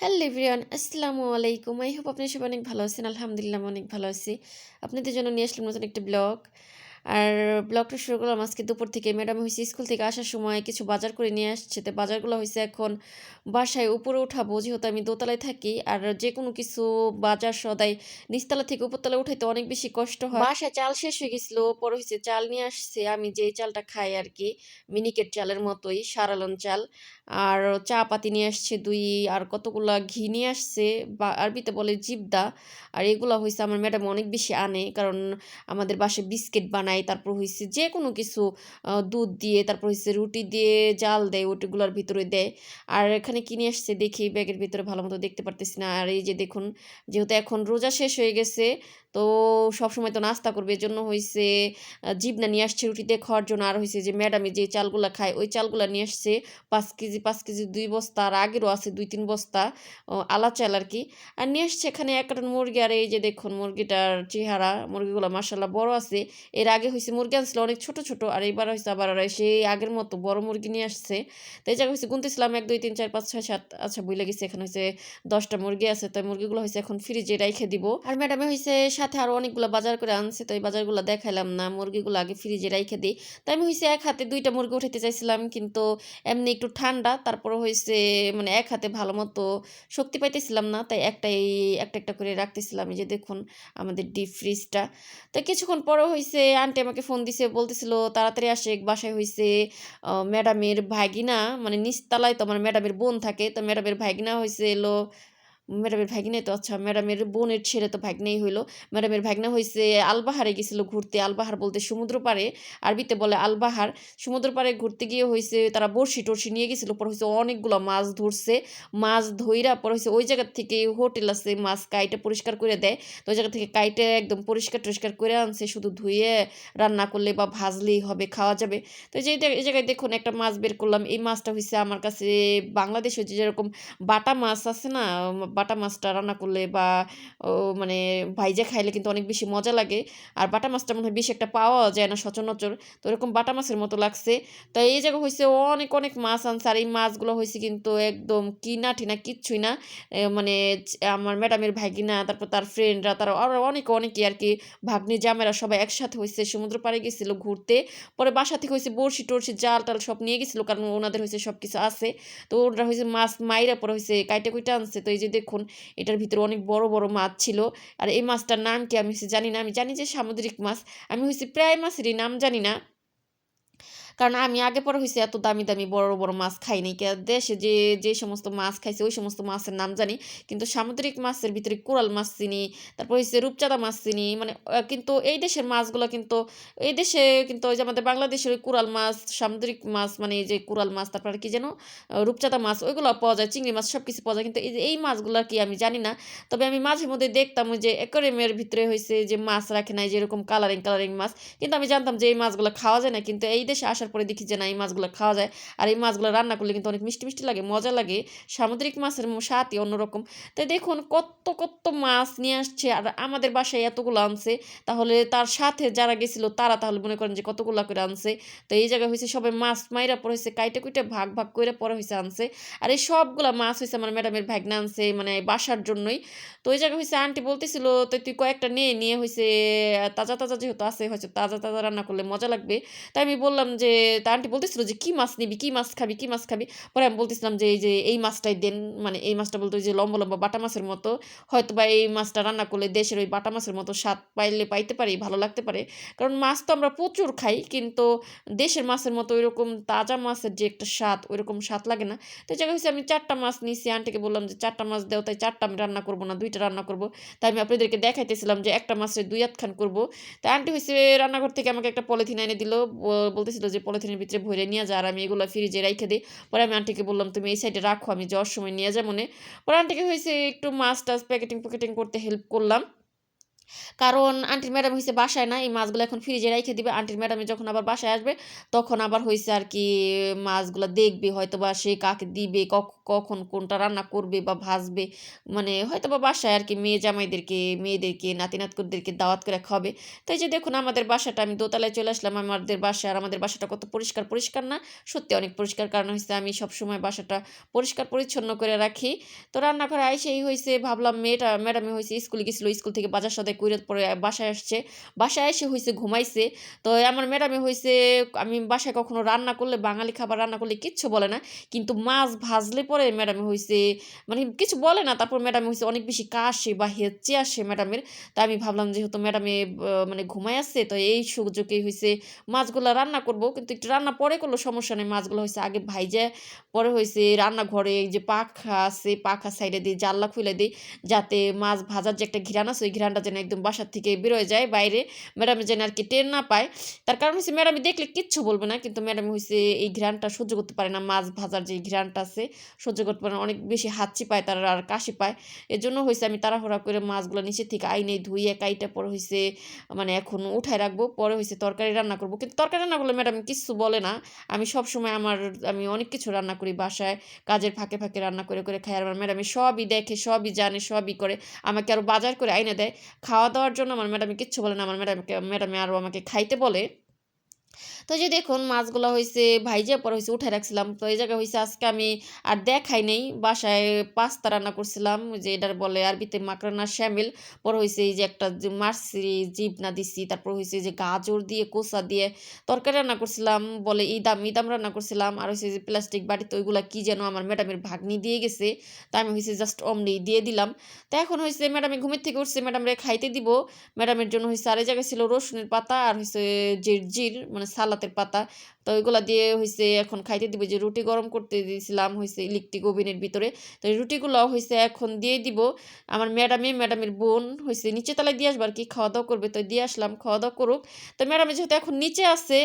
Hello everyone, আসসালামু আলাইকুম। I hope আপনি সবাই অনেক ভালো আছেন। আলহামদুলিল্লাহ অনেক ভালো আছি। আপনাদের জন্য নিয়ে আসলাম নতুন একটি ব্লগ। আর ব্লগটা শুরু করলাম আজকে দুপুর থেকে। ম্যাডাম হয়েছে স্কুল থেকে আসার সময় কিছু বাজার করে নিয়ে আসছে। তো বাজারগুলো হয়েছে এখন বাসায় উপরে উঠাবো। যেহেতু আমি দোতলায় থাকি, আর যে কোনো কিছু বাজার সদাই নিচতলা থেকে উপরতলায় উঠাইতে অনেক বেশি কষ্ট হয়। বাসায় চাল শেষ হয়ে গেছিল, পরে হয়েছে চাল নিয়ে আসছে। আমি যে চালটা খাই আর কি, মিনিকেট চালের মতোই, সারালন চাল। আর চা পাতি নিয়ে আসছে দুই, আর কতগুলা ঘি নিয়ে আসছে, বা আরবিতে বলে জিবদা আর এগুলো হয়েছে আমার ম্যাডাম অনেক বেশি আনে, কারণ আমাদের বাসায় বিস্কিট বানায়, তারপর হয়েছে যে কোনো কিছু দুধ দিয়ে, তারপর হয়েছে রুটি দিয়ে জাল দেয় ওটিগুলোর ভিতরে দেয়, আর এখানে কিনে আসছে দেখি, ব্যাগের ভিতরে ভালো মতো দেখতে পারতেছি না, আর এই যে দেখুন, যেহেতু এখন রোজা শেষ হয়ে গেছে, তো সবসময় তো নাস্তা করবে, এজন্য হয়েছে জিবনা নিয়ে আসছে রুটি দিয়ে খাওয়ার জন্য, আর হয়েছে যে ম্যাডামে যে চালগুলা খায়, ওই চালগুলা নিয়ে আসছে, পাঁচ কেজি পাঁচ কেজি, দুই বস্তা, আর আগেরও আছে দুই, তিন বস্তা আলা চাল আর কি। আর নিয়ে আসছে এখানে এক মুরগি, আর এই যে দেখুন মুরগিটার চেহারা, মুরগিগুলো মাসাল্লাহ বড় আছে। এর আগে হয়েছে মুরগি আনছিল অনেক ছোট ছোট, আর এইবার হয়েছে আবার আর সেই আগের মতো বড় মুরগি নিয়ে আসছে। তো এই হয়েছে গুনতেছিলাম এক, দুই, তিন, চার, পাঁচ, ছয়, সাত আচ্ছা বই লেগেছে এখানে হয়েছে দশটা মুরগি আছে, তো এই মুরগিগুলো হয়েছে এখন ফ্রিজে রেখে দিব। আর ম্যাডামে হয়েছে সাথে আরও অনেকগুলো বাজার করে আনছে, তো এই বাজারগুলো দেখাইলাম না, মুরগিগুলো আগে ফ্রিজে রেখে দিই। তো আমি হয়েছে এক হাতে দুইটা মুরগি উঠাইতে চাইছিলাম, কিন্তু এমনি একটু ঠান্ডা তারপর হয়েছে মানে এক হাতে ভালো মতো শক্তি পাইতেছিলাম না, তাই একটাই, একটা একটা করে রাখতেছিলাম যে দেখুন আমাদের ডিপ ফ্রিজটা তো কিছুক্ষণ পরে হয়েছে আন্টি আমাকে ফোন দিছে, বলতেছিল, তাড়াতাড়ি আসে, বাসায় হয়েছে ম্যাডামের ভাগিনা মানে নিচতলায় তো আমার ম্যাডামের বোন থাকে, তো ম্যাডামের ভাগিনা হয়েছে এলো ম্যাডামের ভাগিনাই তো আচ্ছা ম্যাডামের বোনের ছেলে তো ভাগ্নেই হইল। ম্যাডামের ভাগনা হয়েছে আলবাহারে গেছিল ঘুরতে। আলবাহার বলতে সমুদ্র পাড়ে আরবিতে বলে আলবাহার। সমুদ্র পাড়ে ঘুরতে গিয়ে হয়েছে তারা বড়শি টর্শি নিয়ে গেছিল, পর হয়েছে অনেকগুলো মাছ ধরছে। মাছ ধইরা পর হয়েছে ওই জায়গা থেকে হোটেল আছে, মাছ কাইটে পরিষ্কার করে দেয়। তো ওই জায়গা থেকে কাইটে একদম পরিষ্কার টরিষ্কার করে আনছে, শুধু ধুয়ে রান্না করলে বা ভাজলেই হবে, খাওয়া যাবে। তো যে এই জায়গায় দেখুন একটা মাছ বের করলাম। এই মাছটা হয়েছে আমার কাছে বাংলাদেশে যেরকম বাটা মাছ আছে না বাটা মাছটা রান্না করলে বা মানে ভাইজা খাইলে কিন্তু অনেক বেশি মজা লাগে। আর বাটা মাছটা মনে হয় বেশি একটা পাওয়া যায় না, সচরাচর। তো এরকম বাটা মাছের মতো লাগছে। তো এই জায়গা হয়েছে অনেক অনেক মাছ আনছে। আর এই মাছগুলো হয়েছে কিন্তু একদম কিনা ঠিনা কিচ্ছুই না। মানে আমার ম্যাডামের ভাগিনা, তারপর তার ফ্রেন্ডরা তারা আরও অনেক অনেকে আর কি ভাগ্নি জামেরা সবাই একসাথে হয়েছে সমুদ্র পাড়ে গেছিল ঘুরতে। পরে বাসা থেকে হয়েছে বড়শি, টড়শি, জাল টাল সব নিয়ে গেছিল কারণ ওনাদের হয়েছে সব কিছু আছে। তো ওরা হয়েছে মাছ মাইরা পরে হয়েছে কাইটা কুইটা আনছে। তো এই যে দেখুন, এটার ভিতরে অনেক বড় বড় মাছ ছিল। আর এই মাছটার নাম কি আমি জানি না। আমি জানি যে সামুদ্রিক মাছ। আমি হচ্ছে প্রায় মাছেরই নাম জানি না। কারণ আমি আগে পরে হয়েছে এত দামি দামি বড় বড় মাছ খাই নাই দেশে যে যে সমস্ত মাছ খাইছে ওই সমস্ত মাছের নাম জানি, কিন্তু সামুদ্রিক মাছের ভিতরে কোরাল মাছ চিনি, তারপর হচ্ছে রূপচাঁদা মাছ চিনি মানে কিন্তু এই দেশের মাছগুলো কিন্তু, এই দেশে কিন্তু ওই যে আমাদের বাংলাদেশের ওই কোরাল মাছ, সামুদ্রিক মাছ মানে যে কোরাল মাছ, তারপর কি যেন রূপচাঁদা মাছ, ওইগুলো পাওয়া যায়, চিংড়ি মাছ সব কিছু পাওয়া যায়, কিন্তু এই এই মাছগুলো কি আমি জানি না, তবে আমি মাঝে মধ্যে দেখতাম যে অ্যাকোয়ারিয়ামের ভিতরে হয়েছে যে মাছ রাখে নাই, যেরকম কালারিং কালারিং মাছ, কিন্তু আমি জানতাম যে এই মাছগুলো খাওয়া যায় না, কিন্তু এই দেশে আসার পরে দেখি যে না, এই মাছগুলো খাওয়া যায়। আর এই মাছগুলো রান্না করলে কিন্তু অনেক মিষ্টি মিষ্টি লাগে, মজা লাগে। সামুদ্রিক মাছের স্বাদই অন্যরকম। তাই দেখুন কত কত মাছ নিয়ে আসছে, আর আমাদের বাসায় এতগুলো আনছে। তাহলে তার সাথে যারা গেছিল তারা তাহলে মনে করেন যে কতগুলো করে আনছে। তো এই জায়গায় হয়েছে সবাই মাছ মাইরা পরে হয়েছে কাইটে কুইটে ভাগ ভাগ করে পরে হয়েছে আনছে। আর এই সবগুলা মাছ হয়েছে আমার ম্যাডামের ভাগনা আনছে মানে বাসার জন্যই। তো ওই জায়গায় হয়েছে আন্টি বলতেছিল, তো তুই কয়েকটা নিয়ে নিয়ে হয়েছে তাজা তাজা যেহেতু আছে, হয়তো তাজা তাজা রান্না করলে মজা লাগবে। তাই আমি বললাম যে তা আন্টি বলতেছিল যে, কি মাছ নিবি? কি মাছ খাবি? কি মাছ খাবি? পরে আমি বলতেছিলাম যে, এই যে, এই মাছটাই দেন। মানে এই মাছটা বলতে যে, লম্বা লম্বা বাটা মাছের মতো। হয়তো বা এই মাছটা রান্না করলে দেশের ওই বাটা মাছের মতো স্বাদ পাইলে পাইতে পারি, ভালো লাগতে পারে। কারণ মাছ তো আমরা প্রচুর খাই, কিন্তু দেশের মাছের মতো ওইরকম তাজা মাছের যে একটা স্বাদ, ওইরকম স্বাদ লাগে না। তো জায়গা হচ্ছে আমি চারটা মাছ নিয়েছি আন্টিকে বললাম যে, চারটা মাছ দেও, তাই চারটা আমি রান্না করব না, দুইটা রান্না করব। তাই আমি আপনাদেরকে দেখাইতেছিলাম যে, একটা মাছের দুই আধখান করব। তাই আন্টি হয়েছে রান্নাঘর থেকে আমাকে একটা পলিথিন এনে দিল বলতেছিল যে পলিথিনের ভিতরে ভরে নিয়ে যা আর আমি এগুলো ফ্রিজে রাইখে দিই। পরে আমি আন্টিকে বললাম, তুমি এই সাইডে রাখো, আমি যাওয়ার সময় নিয়ে যাব মনে পরে আন্টিকে হয়েছে একটু মাছ টাছ প্যাকেটিং প্যাকেটিং করতে হেল্প করলাম। কারণ আন্টির ম্যাডাম হইছে বাসায় না, এই মাছগুলো এখন ফ্রিজে রেখে দিবে। আন্টির ম্যাডামে যখন আবার বাসায় আসবে, তখন আবার হইছে আর কি, মাছগুলো দেখবে হয়তো বা সে কাকে দিবে, কখ- কখন কোনটা রান্না করবে বা ভাজবে। মানে হয়তো বা বাসায় আর কি মেয়ে জামাইদেরকে, মেয়েদেরকে নাতি নাতকুরদেরকে দাওয়াত করে খাবে তাই যে দেখুন, আমাদের বাসাটা, আমি দোতলায় চলে আসলাম, আমাদের বাসা, আর আমাদের বাসাটা কত পরিষ্কার পরিষ্কার না? সত্যি অনেক পরিষ্কার, কারণ হচ্ছে আমি সবসময় বাসাটা পরিষ্কার, পরিচ্ছন্ন করে রাখি। তো রান্নাঘরে আইসেই হয়েছে ভাবলাম মেয়েটা ম্যাডামে হয়েছে স্কুলে গেছিল, স্কুল থেকে বাজার সদাই করে পরে বাসায় আসছে। বাসায় এসে হয়েছে ঘুমাইছে। তো আমার ম্যাডামে হয়েছে আমি বাসায় কখনো রান্না করলে, বাঙালি খাবার রান্না করলে কিচ্ছু বলে না। কিন্তু মাছ ভাজলে পরে ম্যাডামে হয়েছে মানে কিছু বলে না। তারপর ম্যাডামে হয়েছে অনেক বেশি কাশে বা হেঁচে আসে ম্যাডামের। তা আমি ভাবলাম যেহেতু ম্যাডামে মানে ঘুমায় আসছে তো এই সুযোগে হয়েছে মাছগুলো রান্না করব। কিন্তু একটু রান্না পরে করল সমস্যা নেই। মাছগুলো হয়েছে আগে ভাইজে, পরে হয়েছে রান্নাঘরে এই যে পাখা আছে, পাখা সাইডে দিয়ে জানলা খুলে দিই। যাতে মাছ ভাজার যে একটা ঘিরান আছে, ওই ঘিরানটা যেন একদম বাসার থেকে বেরোয় যায় বাইরে। ম্যাডাম যেন আর কি টের না পায়। তার কারণ হচ্ছে ম্যাডামই দেখলে কিচ্ছু বলবে না, কিন্তু ম্যাডাম হয়েছে এই ঘিরানটা সহ্য করতে পারে না। মাছ ভাজার যে ঘিরানটা আছে, সহ্য করতে পারে না। অনেক বেশি হাঁচি পায় তার আর কাশি পায়। এর জন্য হয়েছে আমি তাড়াহুড়া করে মাছগুলো নিচে থেকে আইনে ধুইয়ে কাইটা পরে হয়েছে মানে এখন উঠায় রাখব। পরে হয়েছে তরকারি রান্না করব। কিন্তু তরকারি রান্না করলে ম্যাডাম কিছু বলে না। আমি সব সময় আমার, আমি অনেক কিছু রান্না করি বাসায়। কাজের ফাঁকে ফাঁকে রান্না করে করে খাই। আর আমার ম্যাডামে সবই দেখে, সবই জানে, সবই করে। আমাকে আরও বাজার করে আইনে দেয়। খাওয়া দাওয়ার জন্য আমার ম্যাডামে কিচ্ছু বলে না। আমার ম্যাডামকে ম্যাডামে আরও আমাকে খাইতে বলে। তো এই যে দেখুন, মাছগুলো হয়েছে ভাইজে পরে হয়েছে উঠে রাখছিলাম। তো এই জায়গায় হয়েছে আজকে আমি আর দেখাই নেই। বাসায় পাস্তা রান্না করছিলাম যে এটার বলে আরবিতে মাকরানা শ্যামিল। পরে হয়েছে এই যে একটা যে মারসি জিপ না দিছি, তারপর হয়েছে যে গাজর দিয়ে, কোসা দিয়ে তরকারি রান্না করছিলাম, বলে ইদাম ইদাম রান্না করছিলাম। আর হয়েছে যে প্লাস্টিক বাড়িতে ওইগুলা কি যেন আমার ম্যাডামের ভাগ্নি দিয়ে গেছে তাই আমি হয়েছে জাস্ট অমনি দিয়ে দিলাম। তো এখন হয়েছে ম্যাডামে ঘুমের থেকে উঠছে, ম্যাডামরে খাইতে দিব। ম্যাডামের জন্য হয়েছে আরেক জায়গায় ছিল রসুনের পাতা আর হয়েছে জির মানে সালাতের পাতা তো ওইগুলা দিয়ে হয়েছে এখন খাইতে দিবে যে রুটি গরম করতে দিয়েছিলাম হয়েছে ইলেকট্রিক ওভেনের ভিতরে। তো এই রুটিগুলো হয়েছে এখন দিয়ে দিব। আমার ম্যাডামে ম্যাডামের বোন হয়েছে নিচে তলায় দিয়ে আসবার কি খাওয়া দাওয়া করবে। তো দিয়ে আসলাম খাওয়া দাওয়া করুক। তো ম্যাডামে যেহেতু এখন নিচে আছে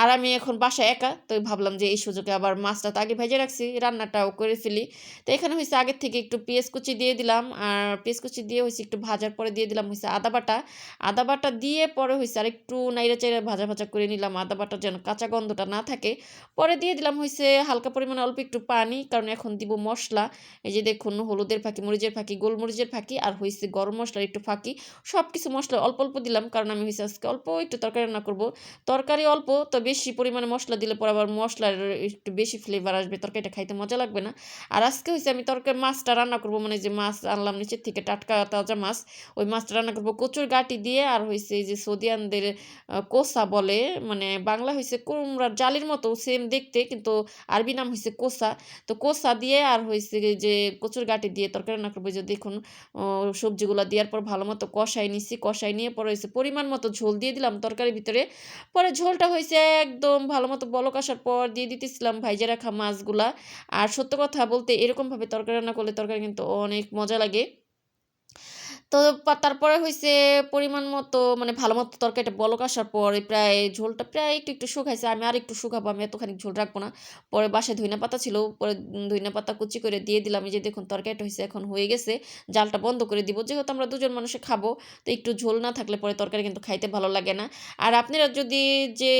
আর আমি এখন বাসায় একা, তো ভাবলাম যে এই সুযোগে আবার মাছটা তো আগে ভেজে রাখছি, রান্নাটাও করে ফেলি। তো এখানে হয়েছে আগের থেকে একটু পেঁয়াজ কুচি দিয়ে দিলাম আর পেঁয়াজ কুচি দিয়ে হয়েছে একটু ভাজার পরে দিয়ে দিলাম হয়েছে আদা বাটা। আদা বাটা দিয়ে পরে হয়েছে আর একটু নাইড়া চাইড়া ভাজা ভাজা করে নিলাম। আদা বাটা যেন কাঁচা গন্ধটা না থাকে। পরে দিয়ে দিলাম হয়েছে হালকা পরিমাণে অল্প একটু পানি, কারণ এখন দিব মশলা। এই যে দেখুন, হলুদের ফাঁকি, মরিচের ফাঁকি, গোলমরিচের ফাঁকি, আর হয়েছে গরম মশলার একটু ফাঁকি। সব কিছু মশলা অল্প অল্প দিলাম, কারণ আমি হয়েছে আজকে অল্প একটু তরকারি রান্না করব। তরকারি অল্প, তো বেশি পরিমাণে মশলা দিলে পরে আবার মশলার একটু বেশি ফ্লেভার আসবে। তরকারিটা খাইতে মজা লাগবে না। আর আজকে হয়েছে আমি তরকারি, মাছটা রান্না করব মানে যে মাছ আনলাম নিচের থেকে টাটকা তাজা মাছ, ওই মাছটা রান্না করব কচুর গাটি দিয়ে, আর হয়েছে এই যে সৌদিয়ানদের কোসা বলে মানে বাংলা হয়েছে কুমড়ার জালির মতো সেম দেখতে, কিন্তু আরবি নাম হয়েছে কোসা। তো কোসা দিয়ে আর হয়েছে যে কচুর গাটি দিয়ে তরকারি রান্না করব যে দেখুন সবজিগুলো দেওয়ার পর ভালো মতো কষাই নিছি কষাই নিয়ে পরে হয়েছে পরিমাণ মতো ঝোল দিয়ে দিলাম তরকারির ভিতরে। পরে ঝোলটা হয়েছে একদম ভালো মতো বলক আসার পর দিয়ে দিতেছিলাম ভাইজে রাখা মাছগুলা। আর সত্য কথা বলতে এরকমভাবে তরকারি রান্না করলে তরকারি কিন্তু অনেক মজা লাগে। তো তারপরে হয়েছে পরিমাণ মতো মানে ভালো মতো তরকারিটা বলক আসার পরে প্রায় ঝোলটা প্রায় একটু একটু শুকাইছে। আমি আর একটু শুকাবো, আমি এতখানি ঝোল রাখব না। পরে বাসায় ধইনা পাতা ছিল, পরে ধইনা পাতা কুচি করে দিয়ে দিলাম। যে দেখুন তরকারিটা হয়েছে এখন হয়ে গেছে। জালটা বন্ধ করে দিব। যেহেতু আমরা দুজন মানুষে খাব, তো একটু ঝোল না থাকলে পরে তরকারি কিন্তু খাইতে ভালো লাগে না। আর আপনারা যদি যে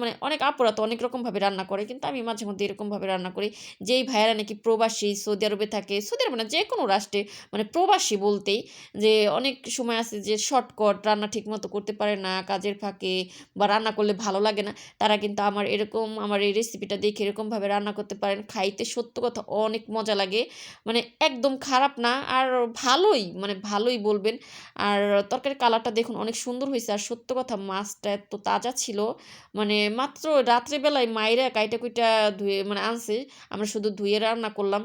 মানে অনেক আপুরা তো অনেক রকমভাবে রান্না করে, কিন্তু আমি মাঝে মধ্যে এরকমভাবে রান্না করি। যেই ভাইয়েরা নাকি প্রবাসী সৌদি আরবে থাকে, সৌদি আরবে না যে কোনো রাষ্ট্রে মানে প্রবাসী বলতেই যে অনেক সময় আছে যে শর্টকট রান্না ঠিকমতো করতে পারে না কাজের ফাঁকে বা রান্না করলে ভালো লাগে না, তারা কিন্তু আমার এরকম আমার এই রেসিপিটা দেখে এরকমভাবে রান্না করতে পারেন। খাইতে সত্য কথা অনেক মজা লাগে। মানে একদম খারাপ না আর ভালোই মানে ভালোই বলবেন। আর তরকারির কালারটা দেখুন অনেক সুন্দর হয়েছে। আর সত্য কথা মাছটা এত তাজা ছিল মানে মাত্র রাত্রেবেলায় মায়েরা কাইটা কুইটা ধুয়ে মানে আনছে। আমরা শুধু ধুয়ে রান্না করলাম।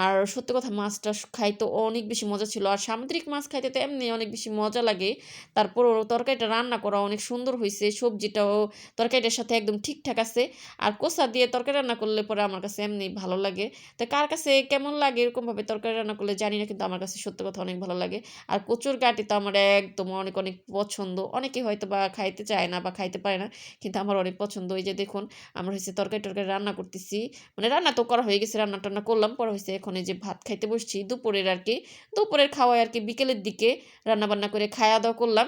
আর সত্যি কথা মাছটা খাইতে অনেক বেশি মজা ছিল। আর সামুদ্রিক মাছ খাইতে তো এমনি অনেক বেশি মজা লাগে। তারপরও তরকারিটা রান্না করা অনেক সুন্দর হয়েছে সবজিটাও তরকারিটার সাথে একদম ঠিকঠাক আছে। আর কোসা দিয়ে তরকারি রান্না করলে পরে আমার কাছে এমনি ভালো লাগে। তো কার কাছে কেমন লাগে এরকমভাবে তরকারি রান্না করলে জানি না, কিন্তু আমার কাছে সত্যি কথা অনেক ভালো লাগে। আর কচুর গাটি তো আমার একদম অনেক অনেক পছন্দ। অনেকে হয়তো বা খাইতে চায় না বা খাইতে পারে না, কিন্তু আমার অনেক পছন্দ। ওই যে দেখুন, আমরা হয়েছে তরকারি টরকারি রান্না করতেছি। মানে রান্না তো করা হয়ে গেছে, রান্না টান্না করলাম, পরে হয়েছে এখন এই যে ভাত খাইতে বসছি। দুপুরের আর কি দুপুরের খাওয়ায় আর কি বিকেলের দিকে রান্নাবান্না করে খাওয়া দাওয়া করলাম।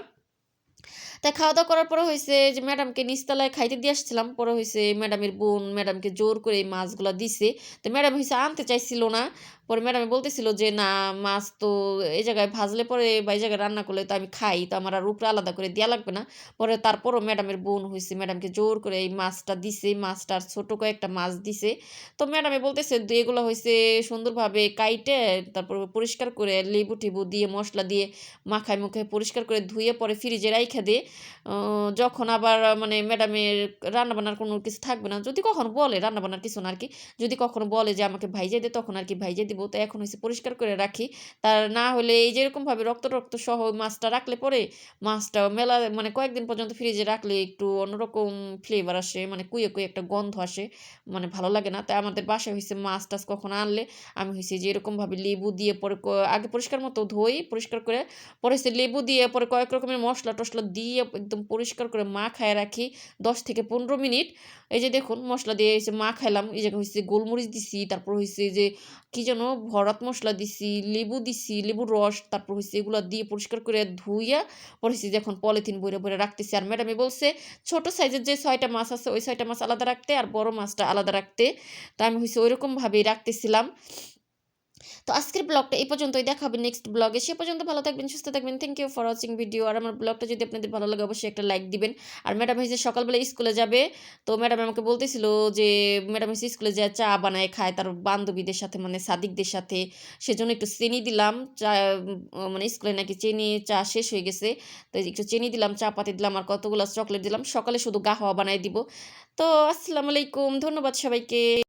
তাই খাওয়া দাওয়া করার পরে হয়েছে যে ম্যাডামকে নিচতলায় খাইতে দিয়ে আসছিলাম। পরে হয়েছে ম্যাডামের বোন ম্যাডামকে জোর করে এই মাছগুলো দিছে। তো ম্যাডাম হয়েছে আনতে চাইছিল না। পরে ম্যাডামে বলতেছিল যে, না, মাছ তো এই জায়গায় ভাজলে পরে বা এই জায়গায় রান্না করলে তো আমি খাই, তো আমার আর উপরে আলাদা করে দেওয়া লাগবে না। পরে তারপরও ম্যাডামের বোন হয়েছে ম্যাডামকে জোর করে এই মাছটা দিছে মাছটার ছোটো কয়েকটা মাছ দিছে। তো ম্যাডামে বলতেছে এগুলো হয়েছে সুন্দরভাবে কাইটে, তারপর পরিষ্কার করে লেবু টেবু দিয়ে, মশলা দিয়ে মাখায় মুখে পরিষ্কার করে ধুয়ে পরে ফ্রিজে রাইখা দিয়ে যখন আবার মানে ম্যাডামের রান্নাবান্নার কোনো কিছু থাকবে না, যদি কখনো বলে, রান্নাবান্নার কিছু না আর কি যদি কখনো বলে যে আমাকে ভাইজে দে, তখন আর কি ভাইজে দিব। তো এখন হচ্ছে পরিষ্কার করে রাখি। তার না হলে এই যেরকমভাবে রক্ত রক্ত সহ মাছটা রাখলে পরে মাছটা মেলা মানে কয়েকদিন পর্যন্ত ফ্রিজে রাখলে একটু অন্যরকম ফ্লেভার আসে মানে কুয়ে কুয়ে একটা গন্ধ আসে মানে ভালো লাগে না। তাই আমাদের বাসায় হয়েছে মাছ টাছ কখনো আনলে, আমি হয়েছে যে এরকমভাবে লেবু দিয়ে পরে আগে পরিষ্কার মতো ধুই, পরিষ্কার করে পরে হচ্ছে লেবু দিয়ে পরে কয়েক রকমের মশলা টশলা দিয়ে একদম পরিষ্কার করে মা খায় রাখি দশ থেকে পনেরো মিনিট। এই যে দেখুন মশলা দিয়ে হচ্ছে মা খাইলাম এই জায়গায় হচ্ছে গোলমরিচ দিছি, তারপর হচ্ছে যে কি যেন ভরাত মশলা দিছি, লেবু দিছি, লেবুর রস, তারপর হচ্ছে এগুলো দিয়ে পরিষ্কার করে ধুইয়া, পরে যখন পলিথিন বইরে বইরে রাখতেছি। আর ম্যাডামে বলছে, ছোট সাইজের যে ছয়টা মাছ আছে, ওই ছয়টা মাছ আলাদা রাখতে, আর বড় মাছটা আলাদা রাখতে। তা আমি হচ্ছে ওইরকমভাবেই রাখতেছিলাম। তো আজকের ব্লগটা এই পর্যন্তই। দেখা হবে নেক্সট ব্লগে। সে পর্যন্ত ভালো থাকবেন, সুস্থ থাকবেন। Thank you for watching video আর আমার ব্লগটা যদি আপনাদের ভালো লাগে, অবশ্যই একটা লাইক দিবেন। আর ম্যাডাম হয়েছে সকালবেলা স্কুলে যাবে, তো ম্যাডাম আমাকে বলতেছিল যে ম্যাডাম হয়েছে স্কুলে যায় চা বানায়, খায় তার বান্ধবীদের সাথে মানে সাদিকদের সাথে। সেজন্য একটু চিনি দিলাম। চা মানে স্কুলে নাকি চিনি, চা শেষ হয়ে গেছে। তো একটু চিনি দিলাম, চা পাতি দিলাম, আর কতগুলো চকলেট দিলাম। সকালে শুধু গাহওয়া বানাই দিব। তো আসসালামু আলাইকুম। ধন্যবাদ সবাইকে।